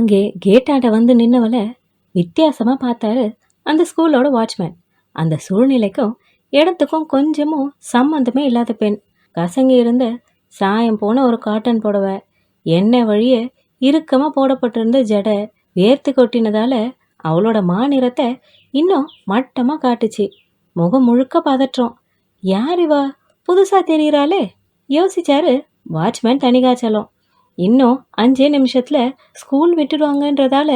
அங்கே கேட்டாண்ட வந்து நின்னவளை வித்தியாசமாக பார்த்தாரு அந்த ஸ்கூலோட வாட்ச்மேன். அந்த சூழ்நிலைக்கும் இடத்துக்கும் கொஞ்சமும் சம்மந்தமே இல்லாத பெண். கசங்கி இருந்த சாயம் போன ஒரு காட்டன் புடவை எண்ணெய் வழிய இறுக்கமாக போடப்பட்டிருந்த ஜடை வேர்த்து கொட்டினதால அவளோட மாநிறத்தை இன்னும் மட்டமாக காட்டுச்சு. முகம் முழுக்க பதற்றம். யார் இவா? புதுசாக தெரிகிறாளே யோசிச்சாரு வாட்ச்மேன் தனிகாச்சலம் இன்னும் அஞ்சே நிமிஷத்தில் ஸ்கூல் விட்டுடுவாங்கன்றதால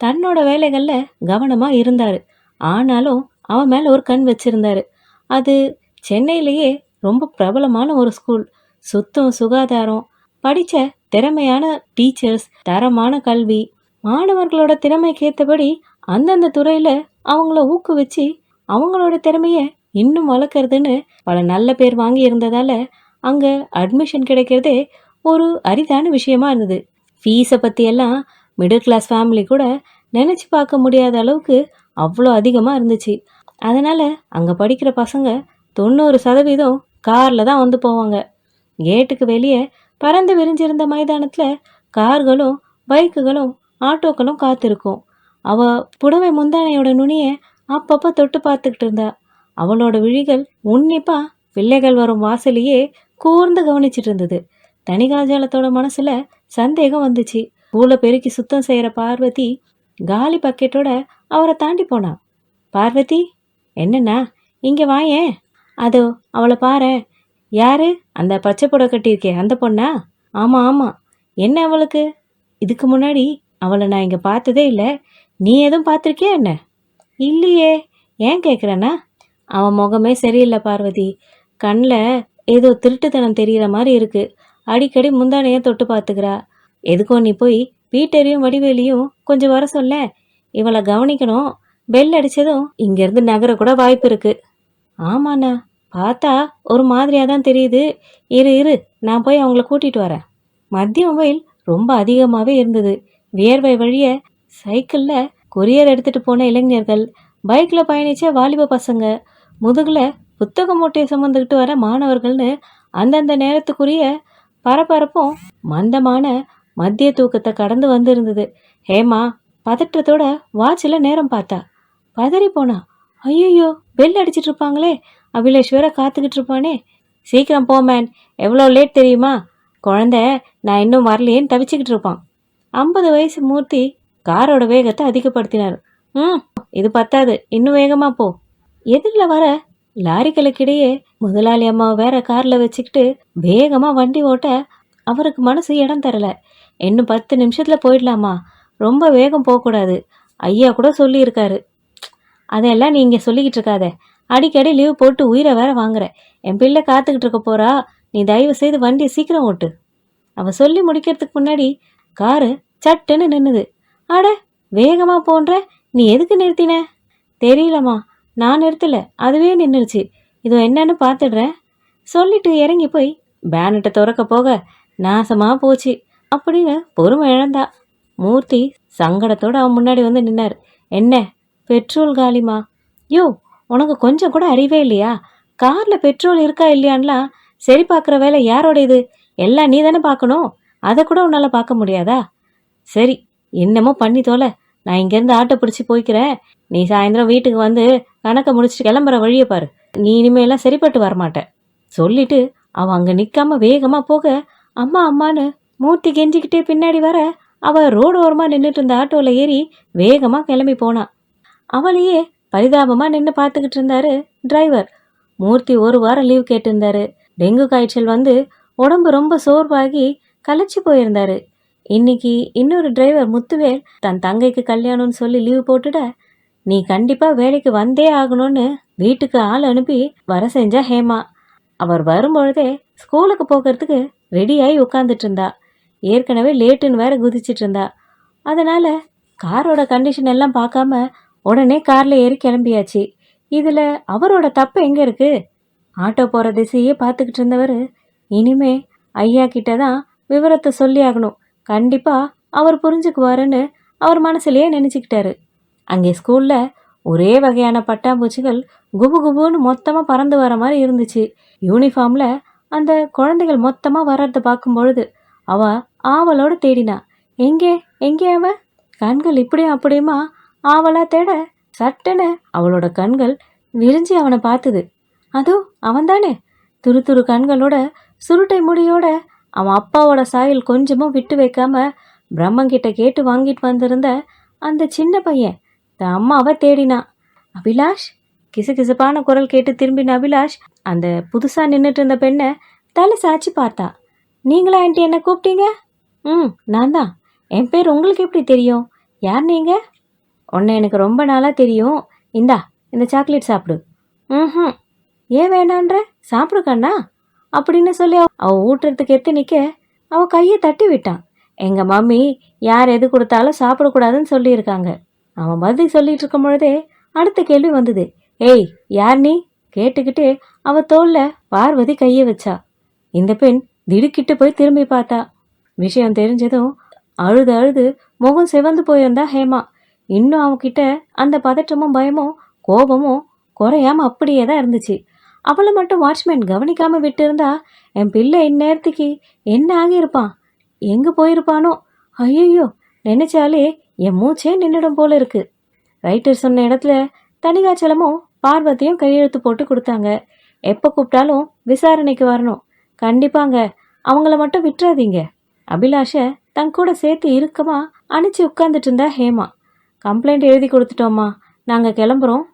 தன்னோட வேலைகளில் கவனமாக இருந்தார். ஆனாலும் அவன் மேலே ஒரு கண் வச்சுருந்தார். அது சென்னையிலேயே ரொம்ப பிரபலமான ஒரு ஸ்கூல் சுத்தம் சுகாதாரம் படித்த திறமையான டீச்சர்ஸ் தரமான கல்வி மாணவர்களோட திறமைக்கு ஏற்றபடி அந்தந்த துறையில் அவங்கள ஊக்குவிச்சு அவங்களோட திறமையை இன்னும் வளர்க்குறதுன்னு பல நல்ல பேர் வாங்கி இருந்ததால் அங்கே அட்மிஷன் கிடைக்கிறதே ஒரு அரிதான விஷயமா இருந்தது. ஃபீஸை பற்றியெல்லாம் மிடில் கிளாஸ் ஃபேமிலி கூட நினச்சி பார்க்க முடியாத அளவுக்கு அவ்வளோ அதிகமாக இருந்துச்சு. அதனால் அங்கே படிக்கிற பசங்க தொண்ணூறு சதவீதம் காரில் தான் வந்து போவாங்க. கேட்டுக்கு வெளியே பறந்து விரிஞ்சிருந்த மைதானத்தில் கார்களும் பைக்குகளும் ஆட்டோக்களும் காத்திருக்கும். அவ புடவை முந்தானையோட நுனியை அப்பப்போ தொட்டு பார்த்துக்கிட்டு இருந்தா. அவளோட விழிகள் உன்னிப்பாக பிள்ளைகள் வரும் வாசலையே கூர்ந்து கவனிச்சிட்டு இருந்தது. தனிகாஜாலத்தோட மனசுல சந்தேகம் வந்துச்சு. பூல பெருக்கி சுத்தம் செய்யற பார்வதி காலி பக்கெட்டோட அவரை தாண்டி போனா. பார்வதி என்னண்ணா இங்க வாயேன் அதோ அவளை பாரு. யாரு? அந்த பச்சை புடவை கட்டியிருக்கே அந்த பொண்ணா? ஆமாம் ஆமாம் என்ன அவளுக்கு? இதுக்கு முன்னாடி அவளை நான் இங்கே பார்த்ததே இல்லை. நீ எதுவும் பார்த்துருக்கியா என்ன? இல்லையே. ஏன் கேட்குறேன்னா அவன் முகமே சரியில்லை பார்வதி. கண்ணில் ஏதோ திருட்டுத்தனம் தெரிகிற மாதிரி இருக்குது அடிக்கடி முந்தானையை தொட்டு பார்த்துக்கிறா. எதுக்கோ நீ போய் பீட்டரையும் வடிவேலியும் கொஞ்சம் வர சொல்ல. இவளை கவனிக்கணும். பெல் அடித்ததும் இங்கேருந்து நகர கூட வாய்ப்பு இருக்கு. ஆமாண்ணா. பார்த்தா ஒரு மாதிரியாக தான் தெரியுது. இரு இரு. நான் போய் அவங்கள கூட்டிகிட்டு வரேன். மதியம் வெயில் ரொம்ப அதிகமாகவே இருந்தது. வியர்வை வழிய சைக்கிளில் கொரியர் எடுத்துகிட்டு போன இளைஞர்கள். பைக்கில் பயணித்த வாலிப பசங்க. முதுகில் புத்தக மூட்டையை சுமந்துக்கிட்டு வர மாணவர்கள்னு அந்தந்த நேரத்துக்குரிய பரபரப்பும் மந்தமான மத்திய தூக்கத்தை கடந்து வந்திருந்தது. ஹேமா பதற்றத்தோட வாட்சில் நேரம் பார்த்தா. பதறி போனா ஐயோ பெல் அடிச்சிட்டு இருப்பாங்களே அபிலேஷ் வேற காத்துக்கிட்டு இருப்பானே. சீக்கிரம் போ மேன் எவ்வளோ லேட் தெரியுமா? குழந்த நான் இன்னும் வரலையேன்னு தவிச்சுக்கிட்டு இருப்பான். ஐம்பது வயசு மூர்த்தி காரோட வேகத்தை அதிகப்படுத்தினார். ம் இது பத்தாது. இன்னும் வேகமாக போ. எதிரில் வர லாரிகளுக்கிடையே முதலாளி அம்மா வேற கார்ல வச்சுக்கிட்டு வேகமா வண்டி ஓட்ட அவருக்கு மனசு இடம் தரல. இன்னும் பத்து நிமிஷத்துல போயிடலாமா? ரொம்ப வேகம் போகக்கூடாது. ஐயா கூட சொல்லியிருக்காரு. அதெல்லாம் நீ சொல்லிக்கிட்டு இருக்காத. அடிக்கடி லீவ் போட்டு உயிரை வேற வாங்குற. என் பிள்ளை காத்துக்கிட்டு இருக்க போறா. நீ தயவு செய்து வண்டியை சீக்கிரம் ஓட்டு. அவ சொல்லி முடிக்கிறதுக்கு முன்னாடி காரு சட்டுன்னு நின்னுது. அட வேகமா போன்ற. நீ எதுக்கு நிறுத்தின? தெரியலம்மா. நான் நிறுத்தலை. அதுவே நின்றுச்சு இதோ என்னன்னு பார்த்துடுறேன் சொல்லிட்டு இறங்கி போய் பேனட்டை திறக்க போக நாசமாக போச்சு. அப்படின்னு பொறுமை இழந்தா. மூர்த்தி சங்கடத்தோட அவன் முன்னாடி வந்து நின்னார். என்ன? பெட்ரோல் காலிமா? யோ உனக்கு கொஞ்சம் கூட அறிவே இல்லையா? காரில் பெட்ரோல் இருக்கா இல்லையான்லாம் சரி பார்க்குற வேலை யாரோட இது? எல்லாம் நீ தானே பார்க்கணும் அதை கூட உன்னால் பார்க்க முடியாதா? சரி என்னமோ பண்ணி தோல. நான் இங்கேருந்து ஆட்டோ பிடிச்சி போய்க்கிறேன். நீ சாயந்தரம் வீட்டுக்கு வந்து கணக்கை முடிச்சுட்டு கிளம்புற வழியை பாரு. நீ இனிமேலாம் சரிப்பட்டு வரமாட்ட. சொல்லிட்டு அவன் அங்கே நிற்காம வேகமாக போக அம்மா அம்மான்னு மூர்த்தி கெஞ்சிக்கிட்டே பின்னாடி வர அவள் ரோடு ஓரமாக நின்றுட்டு இருந்த ஆட்டோவில் ஏறி வேகமாக கிளம்பி போனா. அவளையே பரிதாபமாக நின்று பார்த்துக்கிட்டு இருந்தாரு டிரைவர். மூர்த்தி ஒரு வாரம் லீவ் கேட்டிருந்தாரு. டெங்கு காய்ச்சல் வந்து உடம்பு ரொம்ப சோர்வாகி கலைச்சி போயிருந்தாரு. இன்னைக்கு இன்னொரு டிரைவர் முத்துவேல் தன் தங்கைக்கு கல்யாணம்னு சொல்லி லீவ் போட்டுட நீ கண்டிப்பா வேலைக்கு வந்தே ஆகணும்னு வீட்டுக்கு ஆள் அனுப்பி வர செஞ்சா ஹேமா. அவர் வரும்பொழுதே ஸ்கூலுக்கு போகிறதுக்கு ரெடியாகி உட்காந்துட்டு இருந்தா. ஏற்கனவே லேட்டுன்னு வேற குதிச்சிட்டு இருந்தா. அதனால காரோட கண்டிஷன் எல்லாம் பார்க்காம உடனே கார்ல ஏறி கிளம்பியாச்சு. இதுல அவரோட தப்பு எங்க இருக்கு? ஆட்டோ போற திசையே பார்த்துக்கிட்டு இருந்தவர் இனிமே ஐயா கிட்ட தான் விவரத்தை சொல்லி ஆகணும். கண்டிப்பா அவர் புரிஞ்சுக்குவாருன்னு அவர் மனசுலயே நினச்சிக்கிட்டாரு. அங்கே ஸ்கூலில் ஒரே வகையான பட்டாம்பூச்சிகள் குபு குபுன்னு மொத்தமாக பறந்து வர மாதிரி இருந்துச்சு. யூனிஃபார்மில் அந்த குழந்தைகள் மொத்தமாக வர்றத பார்க்கும் பொழுது அவ ஆவலோடு தேடினா எங்கே? எங்கே அவன் கண்கள் இப்படியும் அப்படியுமா? ஆவலா தேட சட்டுன்னு அவளோட கண்கள் விரிஞ்சு அவனை பார்த்தது. அதோ அவன்தானே? துரு துரு கண்களோட சுருட்டை முடியோட அவன் அப்பாவோட சாயல் கொஞ்சமும் விட்டு வைக்காம பிரம்மங்கிட்ட கேட்டு வாங்கிட்டு வந்திருந்த அந்த சின்ன பையன் தன் அம்மாவை தேடினான் அபிலாஷ்? கிசுகிசுப்பான குரல் கேட்டு திரும்பின அபிலாஷ் அந்த புதுசாக நின்றுட்டு இருந்த பெண்ணை தலை சாய்ச்சி பார்த்தா. நீங்களா ஆண்டி என்ன கூப்பிட்டீங்க? ம் நான் தான். என் பேர் உங்களுக்கு எப்படி தெரியும்? யார் நீங்க? உன்னை எனக்கு ரொம்ப நாளாக தெரியும். இந்தா இந்த சாக்லேட் சாப்பிடு. ம் ஏன் வேணான்ற? சாப்பிடு கண்ணா. அப்படின்னு சொல்லி அவ- ஊட்டுறதுக்கு எத்து நிற்க அவள் கையை தட்டி விட்டான். எங்கள் மம்மி யார் எது கொடுத்தாலும் சாப்பிடக்கூடாதுன்னு சொல்லியிருக்காங்க. அவன் பதில் சொல்லிட்டு இருக்கும் பொழுதே அடுத்த கேள்வி வந்தது. ஏய் யார் நீ? கேட்டுக்கிட்டு அவ தோல்ல பார்வதி கையை வச்சா. இந்த பெண் திடுக்கிட்டு போய் திரும்பி பார்த்தா. விஷயம் தெரிஞ்சதும் அழுது அழுது முகம் சிவந்து போயிருந்தா ஹேமா. இன்னும் அவகிட்ட அந்த பதற்றமும் பயமும் கோபமும் குறையாம அப்படியே தான் இருந்துச்சு. அவளை மட்டும் வாட்ச்மேன் கவனிக்காம விட்டிருந்தா என் பிள்ளை இந்நேரத்துக்கு என்ன ஆகியிருப்பான்? எங்க போயிருப்பானோ? ஐயோ நினைச்சாலே என் மூச்சே நின்றுடும் போல இருக்கு. ரைட்டர் சொன்ன இடத்துல தனிகாச்சலமும் பார்வதியும் கையெழுத்து போட்டு கொடுத்தாங்க. எப்போ கூப்பிட்டாலும் விசாரணைக்கு வரணும். கண்டிப்பாங்க அவங்கள மட்டும் விட்டுறாதீங்க. அபிலாஷ தன் கூட சேர்த்து இறுக்கமாக அணைச்சி உட்காந்துட்டு இருந்தா ஹேமா. கம்ப்ளைண்ட் எழுதி கொடுத்துட்டோம்மா. நாங்கள் கிளம்புறோம்.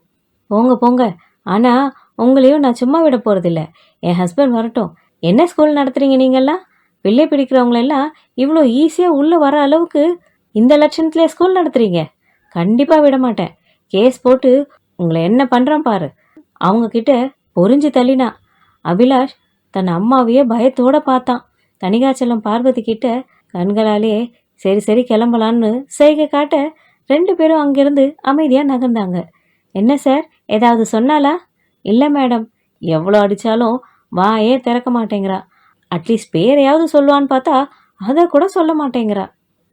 போங்க போங்க. ஆனால் உங்களையும் நான் சும்மா விட போகிறதில்ல என் ஹஸ்பண்ட் வரட்டும். என்ன ஸ்கூல் நடத்துறீங்க நீங்கள்லாம் பிள்ளை பிடிக்கிறவங்களெல்லாம் இவ்வளோ ஈஸியாக உள்ளே வர அளவுக்கு இந்த லட்சணத்திலே ஸ்கூல் நடத்துறீங்க. கண்டிப்பாக விட மாட்டேன். கேஸ் போட்டு உங்களை என்ன பண்ணுறான் பாரு. அவங்க கிட்ட பொறிஞ்சு தள்ளினா. அபிலாஷ் தன் அம்மாவையே பயத்தோட பார்த்தான். தனிகாச்சலம் பார்வதி கிட்ட கண்களாலே சரி சரி கிளம்பலான்னு செய்கை காட்ட ரெண்டு பேரும் அங்கிருந்து அமைதியாக நகர்ந்தாங்க. என்ன சார் ஏதாவது சொன்னாலா இல்லை மேடம் எவ்வளோ அடித்தாலும் வாயே திறக்க மாட்டேங்கிறா. அட்லீஸ்ட் பேரையாவது சொல்லுவான்னு பார்த்தா அதை கூட சொல்ல மாட்டேங்கிறா.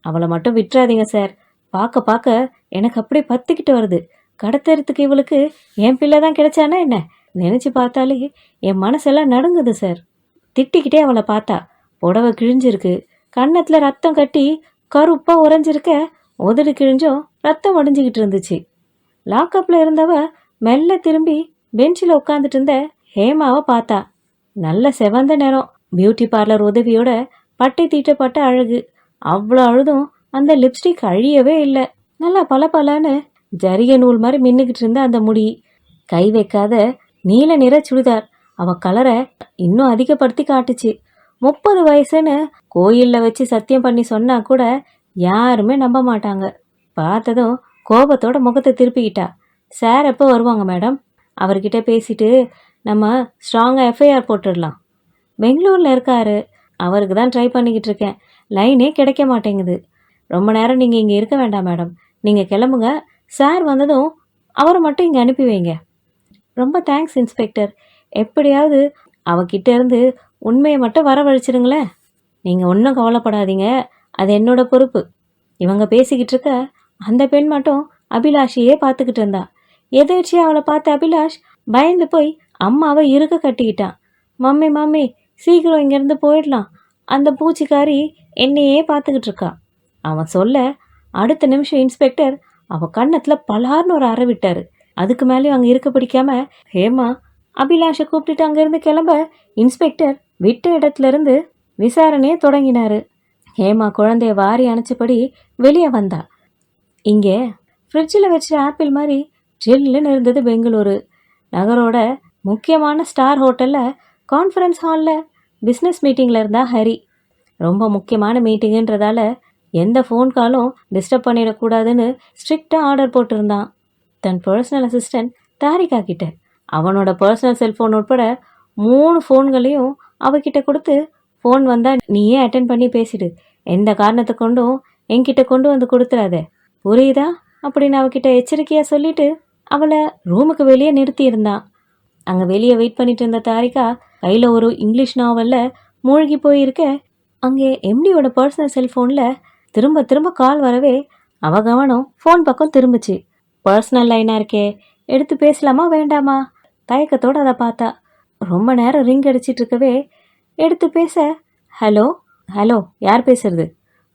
அவளை மட்டும் விட்டுறாதீங்க சார். பார்க்க பார்க்க எனக்கு அப்படியே பத்துக்கிட்டு வருது. கடத்தறதுக்கு இவளுக்கு என் பிள்ளை தான் கிடைச்சானா என்ன? நினச்சி பார்த்தாலே என் மனசெல்லாம் நடுங்குது சார். திட்டிக்கிட்டே அவளை பார்த்தா. புடவை கிழிஞ்சிருக்கு. கன்னத்தில் ரத்தம் கட்டி கருப்பாக உறைஞ்சிருக்க உதடு கிழிஞ்சும் ரத்தம் உடஞ்சிக்கிட்டு இருந்துச்சு. லாக்கப்பில் இருந்தவ மெல்ல திரும்பி பெஞ்சில் உட்காந்துட்டு இருந்த ஹேமாவை பார்த்தா. நல்ல செவந்த நேரம் பியூட்டி பார்லர் உதவியோட பட்டை தீட்டப்பட்ட அழகு. அவ்வளோ அழுதும் அந்த லிப்ஸ்டிக் அழியவே இல்லை. நல்லா பல ஜரிகை நூல் மாதிரி மின்னுக்கிட்டு இருந்த அந்த முடி. கை வைக்காத நீல நிற சுடிதார். அவ கலரை இன்னும் அதிகப்படுத்தி காட்டுச்சு. முப்பது வயசுன்னு கோயிலில் வச்சு சத்தியம் பண்ணி சொன்னா கூட யாருமே நம்ப மாட்டாங்க. பார்த்ததும் கோபத்தோட முகத்தை திருப்பிக்கிட்டா. சார் எப்போ வருவாங்க மேடம்? அவர்கிட்ட பேசிட்டு நம்ம ஸ்ட்ராங்காக எஃப்ஐஆர் போட்டுடலாம். பெங்களூரில் இருக்காரு. அவருக்கு தான் ட்ரை பண்ணிக்கிட்டு இருக்கேன். லைனே கிடைக்க மாட்டேங்குது. ரொம்ப நேரம் நீங்கள் இங்கே இருக்க வேண்டாம் மேடம் நீங்கள் கிளம்புங்க. சார் வந்ததும் அவரை மட்டும் இங்கே அனுப்பி வைங்க. ரொம்ப தேங்க்ஸ் இன்ஸ்பெக்டர் எப்படியாவது அவகிட்ட இருந்து உண்மையை மட்டும் வரவழைச்சிருங்களேன். நீங்கள் ஒன்றும் கவலைப்படாதீங்க. அது என்னோட பொறுப்பு. இவங்க பேசிக்கிட்டு இருக்க அந்த பெண் மட்டும் அபிலாஷையே பார்த்துக்கிட்டு இருந்தா. எதேச்சியாக அவளை பார்த்த அபிலாஷ் பயந்து போய் அம்மாவை இருக்க கட்டிக்கிட்டான். மம்மி மம்மி சீக்கிரம் இங்கேருந்து போயிடலாம். அந்த பூச்சிக்காரி என்னையே பார்த்துக்கிட்டு இருக்கா. அவன் சொல்ல அடுத்த நிமிஷம் இன்ஸ்பெக்டர் அவள் கண்ணத்தில் பலார்னு ஒரு அறை விட்டார். அதுக்கு மேலேயும் அங்கே இருக்க பிடிக்காம ஹேமா அபிலாஷை கூப்பிட்டுட்டு அங்கேருந்து கிளம்ப இன்ஸ்பெக்டர் விட்ட இடத்துலேருந்து விசாரணையே விசாரணையை தொடங்கினாரு. ஹேமா குழந்தைய வாரி அணைச்சபடி வெளியே வந்தா. இங்கே ஃப்ரிட்ஜில் வச்ச ஆப்பிள் மாதிரி ஜில்லுன்னு இருந்தது பெங்களூரு. நகரோட முக்கியமான ஸ்டார் ஹோட்டலில் கான்ஃபரன்ஸ் ஹாலில் பிஸ்னஸ் மீட்டிங்கில் இருந்தால் ஹரி. ரொம்ப முக்கியமான மீட்டிங்குன்றதால எந்த ஃபோன் காலும் டிஸ்டர்ப் பண்ணிடக்கூடாதுன்னு ஸ்ட்ரிக்டாக ஆர்டர் போட்டிருந்தான். தன் பர்சனல் அசிஸ்டன்ட் தாரிகா கிட்ட. அவனோட பர்சனல் செல்ஃபோன் உட்பட மூணு ஃபோன்களையும் அவகிட்ட கொடுத்து ஃபோன் வந்தால் நீயே அட்டன் பண்ணி பேசிடு. எந்த காரணத்தை கொண்டும் என்கிட்ட கொண்டு வந்து கொடுத்துடாத புரியுதா? அப்படின்னு அவகிட்ட எச்சரிக்கையாக சொல்லிட்டு அவளை ரூமுக்கு வெளியே நிறுத்தியிருந்தான். அங்கே வெளியே வெயிட் பண்ணிட்டு இருந்த தாரிகா கையில் ஒரு இங்கிலீஷ் நாவலில் மூழ்கி போயிருக்க அங்கே எம்டியோட பர்சனல் செல்ஃபோனில் திரும்ப திரும்ப கால் வரவே அவ கவனம் ஃபோன் பக்கம் திரும்பிச்சு. பர்சனல் லைனாக இருக்கே எடுத்து பேசலாமா வேண்டாமா? தயக்கத்தோடு அதை பார்த்தா ரொம்ப நேரம் ரிங் அடிச்சிட்டு இருக்கவே எடுத்து பேச ஹலோ ஹலோ யார் பேசுறது?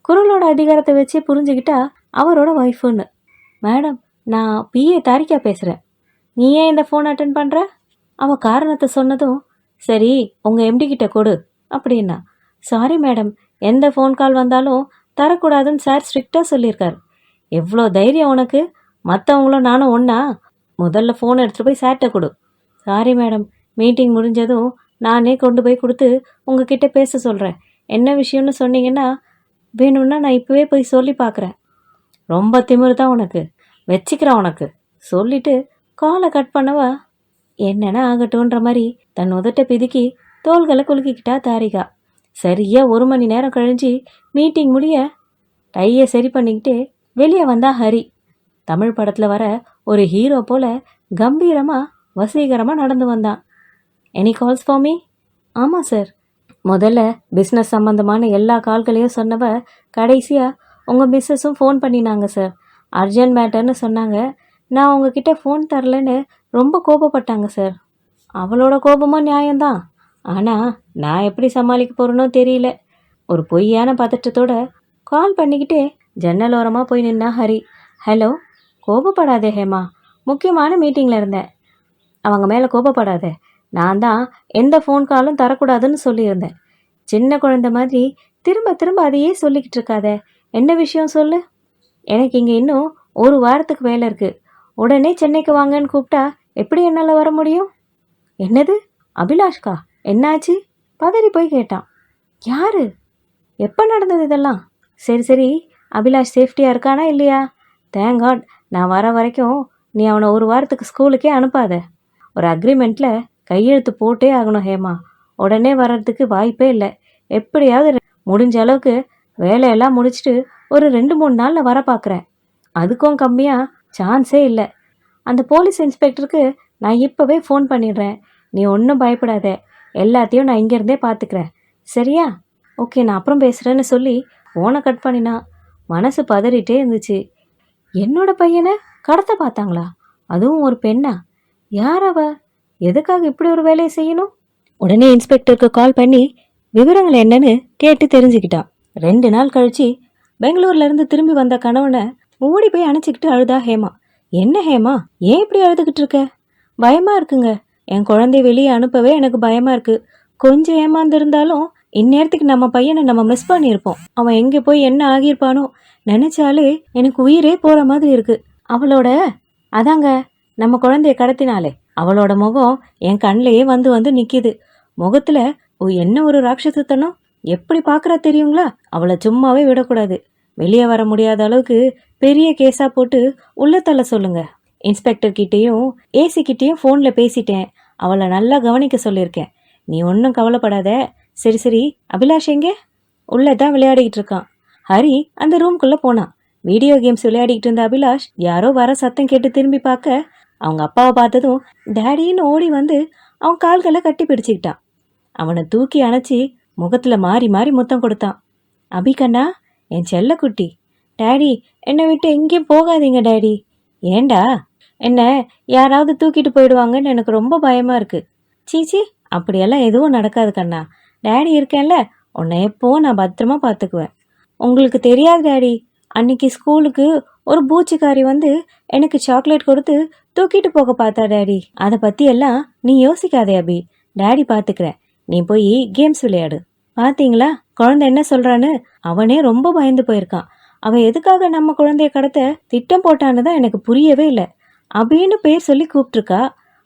குரலோட அதிகாரத்தை வச்சே புரிஞ்சுக்கிட்டா அவரோட ஒய்ஃபுன்னு மேடம் நான் பிஏ தாரிக்கா பேசுகிறேன் நீ ஏன் இந்த ஃபோன் அட்டன் பண்ணுற அவள் காரணத்தை சொன்னதும் சரி உங்கள் எம்டி கிட்ட கொடு அப்படின்னா. சாரி மேடம் எந்த ஃபோன் கால் வந்தாலும் தரக்கூடாதுன்னு சார் ஸ்ட்ரிக்டாக சொல்லியிருக்கார். எவ்வளோ தைரியம் உனக்கு? மற்றவங்களும் நானும் ஒன்றா முதல்ல ஃபோன் எடுத்துகிட்டு போய் சார்கிட்ட கொடு. சாரி மேடம் மீட்டிங் முடிஞ்சதும் நானே கொண்டு போய் கொடுத்து உங்ககிட்ட பேச சொல்கிறேன் என்ன விஷயம்னு சொன்னீங்கன்னா வேணும்னா நான் இப்போவே போய் சொல்லி பார்க்குறேன் ரொம்ப திமிரு தான் உனக்கு. வச்சுக்கிறேன் உனக்கு. சொல்லிவிட்டு காலை கட் பண்ணவா என்னென்ன ஆகட்டும்ன்ற மாதிரி தன் உதட்ட பிதுக்கி தோள்களை குலுக்கிக்கிட்டா தாரிகா. சரியா ஒரு மணி நேரம் கழிஞ்சு மீட்டிங் முடிய டையை சரி பண்ணிக்கிட்டு வெளியே வந்தா ஹரி. தமிழ் படத்தில் வர ஒரு ஹீரோ போல கம்பீரமாக வசீகரமாக நடந்து வந்தான். எனி கால்ஸ் ஃபார் மீ ஆமாம் சார் முதல்ல பிஸ்னஸ் சம்மந்தமான எல்லா கால்களையும் சொன்னவ கடைசியாக உங்கள் மிஸ்ஸஸும் ஃபோன் பண்ணினாங்க சார் அர்ஜென்ட் மேட்டர்னு சொன்னாங்க. நான் உங்ககிட்ட ஃபோன் தரலன்னு ரொம்ப கோபப்பட்டாங்க சார் அவளோட கோபமும் நியாயம்தான். ஆனால் நான் எப்படி சமாளிக்க போகிறேனோ தெரியல. ஒரு பொய்யான பதட்டத்தோட கால் பண்ணிக்கிட்டே ஜன்னல் ஓரமாக போய் நின்னா ஹரி ஹலோ கோபப்படாதே ஹேமா. முக்கியமான மீட்டிங்கில் இருந்தேன். அவங்க மேலே கோபப்படாதே. நான் தான் எந்த ஃபோன் காலும் தரக்கூடாதுன்னு சொல்லியிருந்தேன். சின்ன குழந்தை மாதிரி திரும்ப திரும்ப அதையே சொல்லிக்கிட்டு இருக்காத. என்ன விஷயம் சொல்லு? எனக்கு இங்கே இன்னும் ஒரு வாரத்துக்கு வேலை இருக்குது உடனே சென்னைக்கு வாங்கன்னு கூப்பிட்டா எப்படி என்னால் வர முடியும்? என்னது? அபிலாஷ்கா? என்னாச்சு? பதறி போய் கேட்டான். யாரு? எப்போ நடந்தது இதெல்லாம்? சரி சரி. அபிலாஷ் சேஃப்டியாக இருக்கானா இல்லையா? Thank God. நான் வர வரைக்கும் நீ அவனை ஒரு வாரத்துக்கு ஸ்கூலுக்கே அனுப்பாத. ஒரு அக்ரிமெண்ட்டில் கையெழுத்து போட்டே ஆகணும் ஹேமா. உடனே வர்றதுக்கு வாய்ப்பே இல்லை. எப்படியாவது முடிஞ்ச அளவுக்கு வேலையெல்லாம் முடிச்சுட்டு ஒரு ரெண்டு மூணு நாளில் வர பார்க்குறேன் அதுக்கும் கம்மியாக சான்ஸே இல்லை. அந்த போலீஸ் இன்ஸ்பெக்டருக்கு நான் இப்போவே ஃபோன் பண்ணிடுறேன். நீ ஒன்றும் பயப்படாத. எல்லாத்தையும் நான் இங்கேருந்தே பார்த்துக்கிறேன் சரியா? ஓகே நான் அப்புறம் பேசுகிறேன்னு சொல்லி ஃபோனை கட் பண்ணினான் மனசு பதறிட்டே இருந்துச்சு. என்னோட பையனை கடத்த பார்த்தாங்களா? அதுவும் ஒரு பெண்ணா? யார் அவ? எதுக்காக இப்படி ஒரு வேலையை செய்யணும்? உடனே இன்ஸ்பெக்டருக்கு கால் பண்ணி விவரங்கள் என்னன்னு கேட்டு தெரிஞ்சுக்கிட்டான் ரெண்டு நாள் கழிச்சு பெங்களூர்லேருந்து திரும்பி வந்த கணவனை ஓடி போய் அணைச்சிக்கிட்டு அழுதா ஹேமா. என்ன ஹேமா? ஏன் இப்படி அழுதுகிட்டு இருக்க? பயமா இருக்குங்க. என் குழந்தைய வெளியே அனுப்பவே எனக்கு பயமா இருக்கு. கொஞ்சம் ஏமாந்துருந்தாலும் இந்நேரத்துக்கு நம்ம பையனை நம்ம மிஸ் பண்ணியிருப்போம். அவன் எங்கே போய் என்ன ஆகியிருப்பானோ நினைச்சாலே எனக்கு உயிரே போகிற மாதிரி இருக்கு. அவளோட அதாங்க நம்ம குழந்தைய கடத்தினாலே. அவளோட முகம் என் கண்ணிலேயே வந்து வந்து நிற்கிது முகத்தில் ஓ என்ன ஒரு ராட்சசத்தனம்? எப்படி பார்க்குறா தெரியுங்களா? அவளை சும்மாவே விடக்கூடாது. வெளியே வர முடியாத அளவுக்கு பெரிய கேஸா போட்டு உள்ள தள்ள சொல்லுங்க. இன்ஸ்பெக்டர் கிட்டேயும் ஏசி கிட்டேயும் ஃபோனில் பேசிட்டேன். அவளை நல்லா கவனிக்க சொல்லியிருக்கேன். நீ ஒன்றும் கவலைப்படாத. சரி சரி. அபிலாஷ் எங்கே? உள்ளே தான் விளையாடிக்கிட்டு இருக்கான். ஹரி அந்த ரூம்குள்ளே போனான். வீடியோ கேம்ஸ் விளையாடிக்கிட்டு இருந்த அபிலாஷ் யாரோ வர சத்தம் கேட்டு திரும்பி பார்க்க அவங்க அப்பாவை பார்த்ததும் டேடின்னு ஓடி வந்து அவன் கால்களை கட்டி பிடிச்சிக்கிட்டான். அவனை தூக்கி அணைச்சி முகத்தில் மாறி மாறி முத்தம் கொடுத்தான். அபிகண்ணா என் செல்லக்குட்டி. டேடி என்னை விட்டு எங்கேயும் போகாதீங்க டேடி. ஏண்டா? என்ன யாராவது தூக்கிட்டு போயிடுவாங்கன்னு எனக்கு ரொம்ப பயமா இருக்கு. சீச்சி அப்படியெல்லாம் எதுவும் நடக்காது கண்ணா. டேடி இருக்கேன்ல உன்னை எப்போ நான் பத்திரமா பார்த்துக்குவேன் உங்களுக்கு தெரியாது டேடி அன்னைக்கு ஸ்கூலுக்கு ஒரு பூச்சிக்காரி வந்து எனக்கு சாக்லேட் கொடுத்து தூக்கிட்டு போக பார்த்தா டேடி. அதை பத்தி எல்லாம் நீ யோசிக்காதே அபி. டேடி பார்த்துக்கிறேன் நீ போய் கேம்ஸ் விளையாடு. பாத்தீங்களா? குழந்தை என்ன சொல்றான்னு அவனே ரொம்ப பயந்து போயிருக்கான். அவன் எதுக்காக நம்ம குழந்தைய கடத்த திட்டம் போட்டான்னு தான் எனக்கு புரியவே இல்லை. அப்படின்னு பேர் சொல்லி கூப்பிட்டுருக்கா.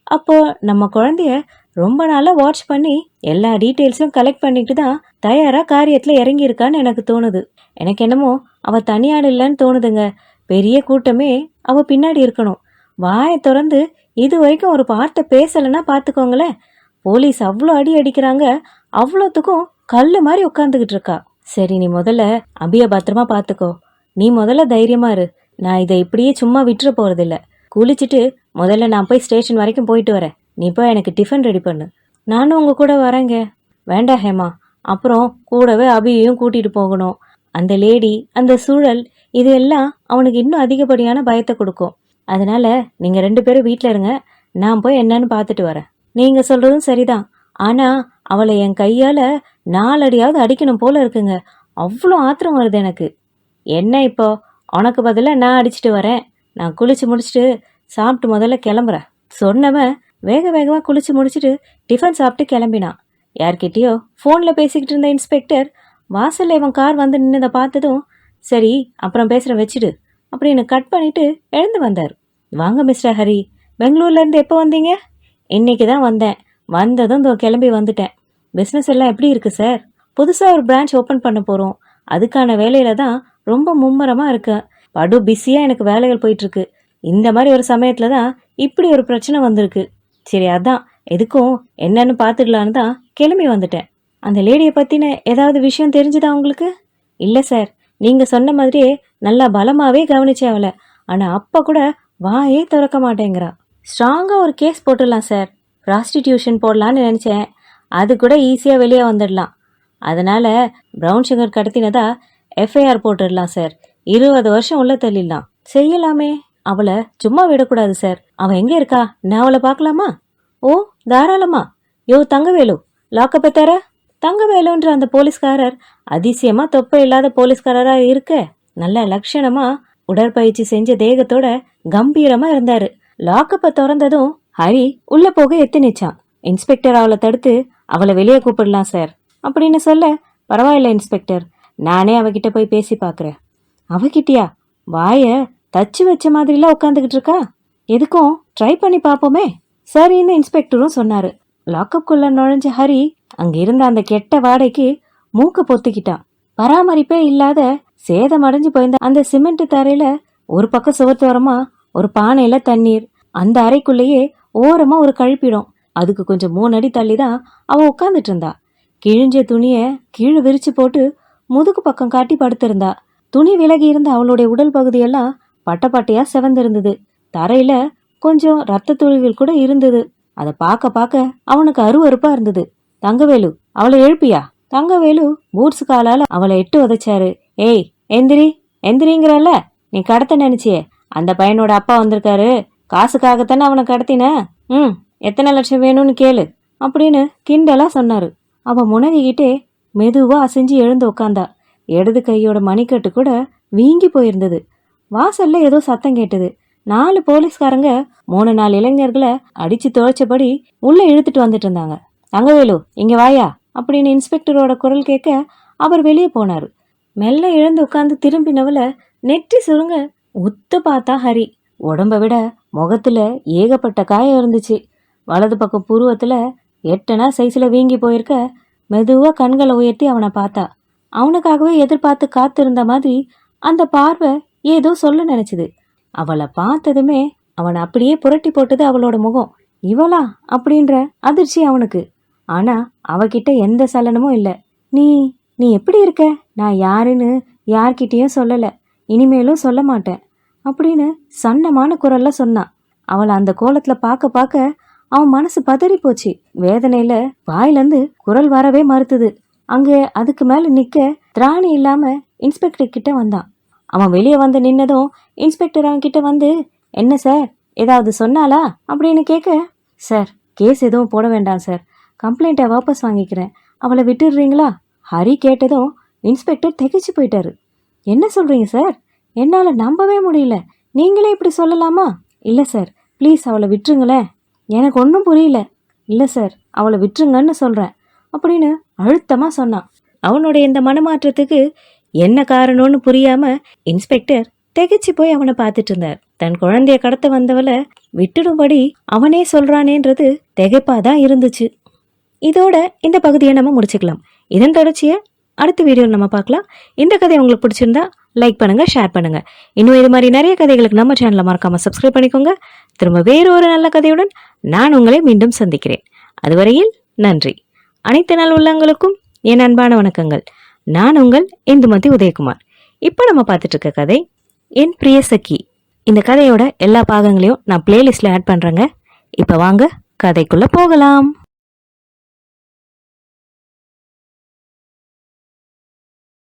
அப்போ நம்ம குழந்தைய ரொம்ப நாளாக வாட்ச் பண்ணி எல்லா டீட்டெயில்ஸும் கலெக்ட் பண்ணிட்டு தான் தயாராக காரியத்தில் இறங்கியிருக்கான்னு எனக்கு தோணுது. எனக்கு என்னமோ அவள் தனியாள் இல்லைன்னு தோணுதுங்க. பெரிய கூட்டமே அவள் பின்னாடி இருக்கணும். வாயை திறந்து இது வரைக்கும் ஒரு வார்த்தை பேசலைன்னா பார்த்துக்கோங்களேன். போலீஸ் அவ்வளோ அடி அடிக்கிறாங்க. அவ்வளோத்துக்கும் கல்லு மாதிரி உட்காந்துக்கிட்டு இருக்கா. சரி நீ முதல்ல அபிய பத்திரமா பார்த்துக்கோ நீ முதல்ல தைரியமா இரு. நான் இதை இப்படியே சும்மா விட்டுற போறதில்ல. குளிச்சுட்டு முதல்ல நான் போய் ஸ்டேஷன் வரைக்கும் போயிட்டு வரேன். நீ போய் எனக்கு டிஃபன் ரெடி பண்ணு. நானும் உங்க கூட வரேங்க. வேண்டாம் ஹேமா. அப்புறம் கூடவே அபியையும் கூட்டிட்டு போகணும். அந்த லேடி அந்த சூழல் இது எல்லாம் அவனுக்கு இன்னும் அதிகப்படியான பயத்தை கொடுக்கும். அதனால நீங்க ரெண்டு பேரும் வீட்டில் இருங்க. நான் போய் என்னன்னு பார்த்துட்டு வரேன். நீங்க சொல்றதும் சரிதான். ஆனா அவளை என் கையால நாலடியாவது அடிக்கணும் போல இருக்குங்க. அவ்வளோ ஆத்திரம் வருது எனக்கு. என்ன இப்போ? உனக்கு பதிலாக நான் அடிச்சிட்டு வரேன். நான் குளிச்சு முடிச்சுட்டு சாப்பிட்டு முதல்ல கிளம்புறேன். சொன்னவன் வேக வேகமாக குளிச்சு முடிச்சுட்டு டிஃபன் சாப்பிட்டு கிளம்பினான். யார்கிட்டயோ ஃபோனில் பேசிக்கிட்டு இருந்த இன்ஸ்பெக்டர் வாசலில் இவன் கார் வந்து நின்னதை பார்த்ததும் சரி அப்புறம் பேசுகிற வச்சுடு அப்படின்னு கட் பண்ணிட்டு எழுந்து வந்தார். வாங்க மிஸ்டர் ஹரி பெங்களூர்லேருந்து எப்போ வந்தீங்க? இன்னைக்கு தான் வந்தேன். வந்ததும் கிளம்பி வந்துட்டேன். பிஸ்னஸ் எல்லாம் எப்படி இருக்குது சார் புதுசாக ஒரு பிரான்ச் ஓப்பன் பண்ண போகிறோம் அதுக்கான வேலையில தான் ரொம்ப மும்முரமாக இருக்கேன் படு பிஸியாக எனக்கு வேலைகள் போயிட்டுருக்கு. இந்த மாதிரி ஒரு சமயத்தில் தான் இப்படி ஒரு பிரச்சனை வந்திருக்கு. சரி அதான். எதுக்கும் என்னன்னு பார்த்துடலான்னு தான் கிளம்பி வந்துட்டேன். அந்த லேடியை பற்றின ஏதாவது விஷயம் தெரிஞ்சுதா உங்களுக்கு? இல்லை சார் நீங்கள் சொன்ன மாதிரியே நல்லா பலமாகவே கவனிச்சே அவளை. ஆனால் அப்போ கூட வாயே திறக்க மாட்டேங்கிறா. ஸ்ட்ராங்காக ஒரு கேஸ் போட்டுடலாம் சார் ப்ராஸ்டிடியூஷன் போடலான்னு நினச்சேன். அது கூட ஈஸியாக வெளியே வந்துடலாம். அதனால் ப்ரௌன் சுகர் கடத்தினதா எஃப்ஐஆர் போட்டுடலாம் சார் இருபது வருஷம் உள்ள தள்ளிடலாம். செய்யலாமே. அவளை சும்மா விடக்கூடாது சார் அவள் எங்கே இருக்கா? நான் அவளை பார்க்கலாமா? ஓ தாராளமா. யோ தங்கவேலு லாக்கப்பை தர. தங்கவேலுன்ற அந்த போலீஸ்காரர் அதிசயமா தொப்பை இல்லாத போலீஸ்காரரா இருக்க. நல்ல லட்சணமா உடற்பயிற்சி செஞ்ச தேகத்தோட கம்பீரமா இருந்தாரு. லாக்கப்பை திறந்ததும் ஹரி உள்ள போக எத்தினிச்சான். இன்ஸ்பெக்டர் அவளை தடுத்து அவளை வெளியே கூப்பிடலாம் சார். அப்படின்னு சொல்ல பரவாயில்ல இன்ஸ்பெக்டர். நானே அவகிட்ட போய் பேசி பார்க்குறேன் அவகிட்டியா? வாய தச்சு வச்ச மாதிரிலாம் உட்காந்துக்கிட்டு இருக்கா? எதுக்கும்? ட்ரை பண்ணி பார்ப்போமே சரின்னு இன்ஸ்பெக்டரும் சொன்னாரு. லாக்கப்குள்ள நுழைஞ்ச ஹரி அங்க இருந்த அந்த கெட்ட வாடைக்கு மூக்க பொத்துக்கிட்டான். பராமரிப்பே இல்லாத சேதமடைஞ்சு போயிருந்த அந்த சிமெண்ட் தரையில ஒரு பக்கம் சுவத்தோரமா ஒரு பானையில தண்ணீர். அந்த அறைக்குள்ளேயே ஓரமா ஒரு கழிப்பிடம். அதுக்கு கொஞ்சம் மூணு அடி தள்ளி தான் அவள் உட்காந்துட்டு இருந்தா கிழிஞ்ச துணியை கீழே விரிச்சு போட்டு முதுகு பக்கம் காட்டி படுத்திருந்தா. துணி விலகி இருந்த அவளுடைய உடல் பகுதியெல்லாம் பட்டப்பட்டையா செவந்திருந்தது. தரையில கொஞ்சம் ரத்த துளிகள் கூட இருந்தது. அதை பார்க்க பார்க்க அவனுக்கு அருவறுப்பா இருந்தது. தங்கவேலு அவளை எழுப்பியா? தங்கவேலு பூட்ஸ் காலால அவளை எட்டு உதைச்சாரு. ஏய் எந்திரி எந்திரிங்கிறல்ல. நீ கடத்த நினைச்சியே. அந்த பையனோட அப்பா வந்திருக்காரு. காசுக்காகத்தானே அவனை கடத்தின? ம். எத்தனை லட்சம் வேணும்னு கேளு அப்படின்னு கிண்டலா சொன்னார். அவள் முனகிக்கிட்டே மெதுவாக அசைஞ்சு எழுந்து உட்காந்தா இடது கையோட மணிக்கட்டு கூட வீங்கி போயிருந்தது. வாசல்ல ஏதோ சத்தம் கேட்டது. நாலு போலீஸ்காரங்க மூணு நாலு இளைஞர்களை அடிச்சு துவைச்சபடி உள்ள இழுத்துட்டு வந்துட்டு இருந்தாங்க. தங்கவேலு இங்க வாயா அப்படின்னு இன்ஸ்பெக்டரோட குரல் கேட்க அவர் வெளியே போனார். மெல்ல எழுந்து உட்காந்து திரும்பினவள நெற்றி சுருங்க உத்து பார்த்தா ஹரி. உடம்ப விட முகத்துல ஏகப்பட்ட காயம் இருந்துச்சு. வலது பக்கம் புருவத்தில் எட்டனா சைஸில் வீங்கி போயிருக்க மெதுவாக கண்களை உயர்த்தி அவனை பார்த்தா. அவனுக்காகவே எதிர்பார்த்து காத்திருந்த மாதிரி அந்த பார்வை ஏதோ சொல்ல நினச்சிது. அவளை பார்த்ததுமே அவனை அப்படியே புரட்டி போட்டது அவளோட முகம். இவளா அப்படின்ற அதிர்ச்சி அவனுக்கு. ஆனால் அவகிட்ட எந்த சலனமும் இல்லை. நீ நீ எப்படி இருக்க? நான் யாருன்னு யார்கிட்டேயும் சொல்லலை. இனிமேலும் சொல்ல மாட்டேன். அப்படின்னு சன்னமான குரல்ல சொன்னான் அவளை அந்த கோலத்தில் பார்க்க பார்க்க அவன் மனசு பதறி போச்சு வேதனையில வாயிலிருந்து குரல் வரவே மறுத்துது. அங்க அதுக்கு மேல நிக்க திராணி இல்லாம இன்ஸ்பெக்டர் கிட்ட வந்தான். அவன் வெளியே வந்து நின்னதும் இன்ஸ்பெக்டர் அவன் கிட்ட வந்து என்ன சார்? ஏதாவது சொன்னாலா அப்படின்னு கேட்க சார் கேஸ் எதுவும் போட வேண்டாம் சார். கம்ப்ளைண்ட்டை வாபஸ் வாங்கிக்கிறேன். அவளை விட்டுடுறீங்களா? ஹரி கேட்டதும் இன்ஸ்பெக்டர் திகைச்சு போயிட்டாரு. என்ன சொல்றீங்க சார்? என்னால் நம்பவே முடியல. நீங்களே இப்படி சொல்லலாமா? இல்லை சார். ப்ளீஸ் அவளை விட்டுருங்களேன். எனக்கு ஒன்றும் புரியல. இல்லை சார் அவளை விட்டுருங்கன்னு சொல்கிறேன் அப்படின்னு அழுத்தமாக சொன்னான் அவனுடைய இந்த மனமாற்றத்துக்கு என்ன காரணம்னு புரியாமல் இன்ஸ்பெக்டர் திகைச்சு போய் அவனை பார்த்துட்டு இருந்தார். தன் குழந்தைய கடத்த வந்தவளை விட்டுடும்படி அவனே சொல்றானேன்றது திகைப்பாதான் இருந்துச்சு. இதோட இந்த பகுதியை நம்ம முடிச்சுக்கலாம். இதன் தொடர்ச்சியை அடுத்த வீடியோவில் நம்ம பார்க்கலாம். இந்த கதை உங்களுக்கு பிடிச்சிருந்தா லைக் பண்ணுங்கள் ஷேர் பண்ணுங்கள் இன்னும் இது மாதிரி நிறைய கதைகளுக்கு நம்ம சேனலை மறக்காமல் சப்ஸ்கிரைப் பண்ணிக்கோங்க. திரும்ப வேறு ஒரு நல்ல கதையுடன் நான் உங்களை மீண்டும் சந்திக்கிறேன். அதுவரையில் நன்றி. அனைத்து நாள் உள்ளங்களுக்கும் என் அன்பான வணக்கங்கள். நான் உங்கள் இந்துமதி உதயகுமார். இப்போ நம்ம பார்த்துட்டு இருக்க கதை என் பிரிய சகி. இந்த கதையோட எல்லா பாகங்களையும் நான் பிளேலிஸ்ட்ல ஆட் பண்ணுறேங்க இப்போ வாங்க கதைக்குள்ளே போகலாம்.